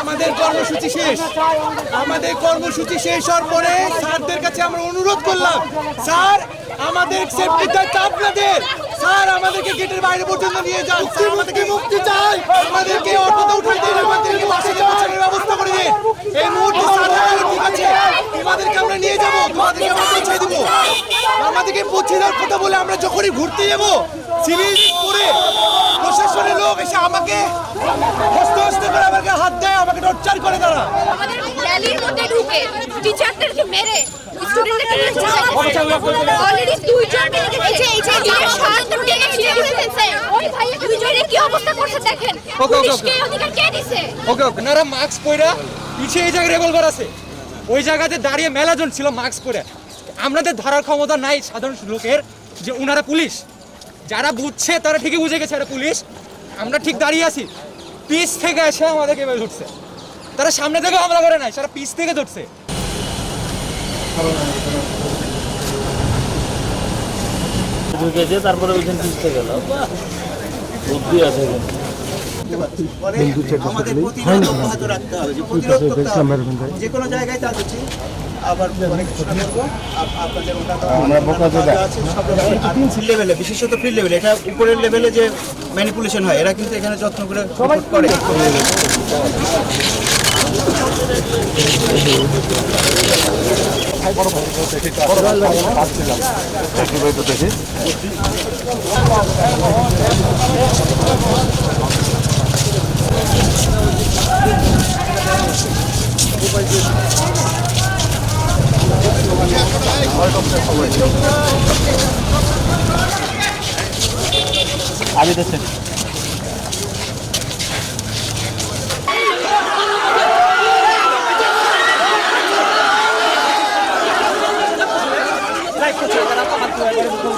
আমাদের কর্মসূচি শেষ। আমাদের কর্মসূচি শেষ হওয়ার পরে স্যারদের কাছে আমরা অনুরোধ করলাম স্যার আমাদের সেফটিটা আপনাদের। স্যার আমাদেরকে গেটের বাইরে পর্যন্ত নিয়ে যান। স্যার আমাদেরকে মুক্তি চাই। আমাদেরকে অটোতে উঠাই দিন আমাদেরকে বাসে পৌঁছানোর ব্যবস্থা করে দিন এই মুহূর্তে স্যার বলল, ঠিক আছে তোমাদেরকে আমরা নিয়ে যাব তোমাদেরকে আমরা পৌঁছে দিব আমাদেরকে পৌঁছে দেওয়ার কথা বলে আমরা যখনই ঘুরতে যাব সিভিল করে প্রশাসনের লোক এসে আমাকে হস্ত হস্ত করে আমাকে হাত দেয় আমাকে টর্চার করে তারা। আমাদের র্যালির মধ্যে ঢুকে টিচারদেরকে মেরে অলরেডি দুইজনকে রেখেছে এই যে নিজের স্বার্থ টেনে ছিঁড়ে ফেলে ফেলছে ওই ভাই দুইজনের কি অবস্থা করছে দেখেন? ওকে, ওকে। পুলিশকে অধিকার কে দিছে? ওকে ওকে নারা মাস্ক পরে পিছে এই জায়গায় রেভলভার আছে। ওই জায়গাতে দাঁড়িয়ে মেলাজন ছিল মাস্ক পরে আমাদের ধরার ক্ষমতা নাই সাধারণ লোকের যে ওনারা পুলিশ। যারা বুঝছে তারা ঠিকই বুঝে গেছে এটা পুলিশ। আমরা ঠিক দাঁড়িয়ে আছি। পিস থেকে এসে আমাদেরকে এভাবে ধরছে। তারা সামনে থেকে হামলা করে নাই তারা পিস থেকে ধরছে। ঢুকেছে, তারপরে ওইখান পিছতে গেল। বুদ্ধি আছে কিন্তু পরে আমাদের প্রতিরোধ অব্যাহত রাখতে হবে। যে প্রতিরোধ করতে হবে। যে কোনো জায়গায় তা হচ্ছে আবার অনেক লেভেলে বিশেষত ফিল্ড লেভেলে এটা উপরের লেভেলে যে ম্যানিপুলেশন হয় এরা কিন্তু এখানে যত্ন করে আমি দেখছি।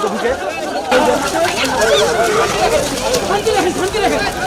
ঢুকে শান্তি রাখেন শান্তি রাখেন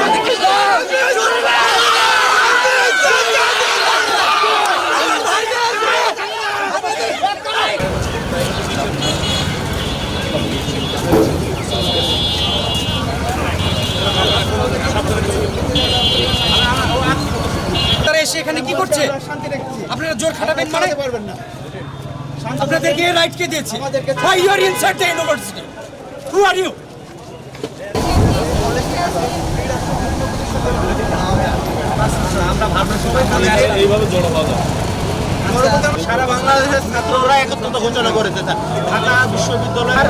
এখানে কি করছে? আপনারা জোর খাটাবেন মানে? আপনাদেরকে এই রাইট কে দিয়েছে। why you are inside the university? Who are you? এইভাবে জড়ো হওয়া সারা বাংলাদেশের ছাত্ররা একত্রতা ঘোষণা করেছে ঢাকা বিশ্ববিদ্যালয়ের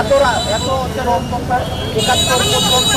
এত এত একাত্তর পর্যন্ত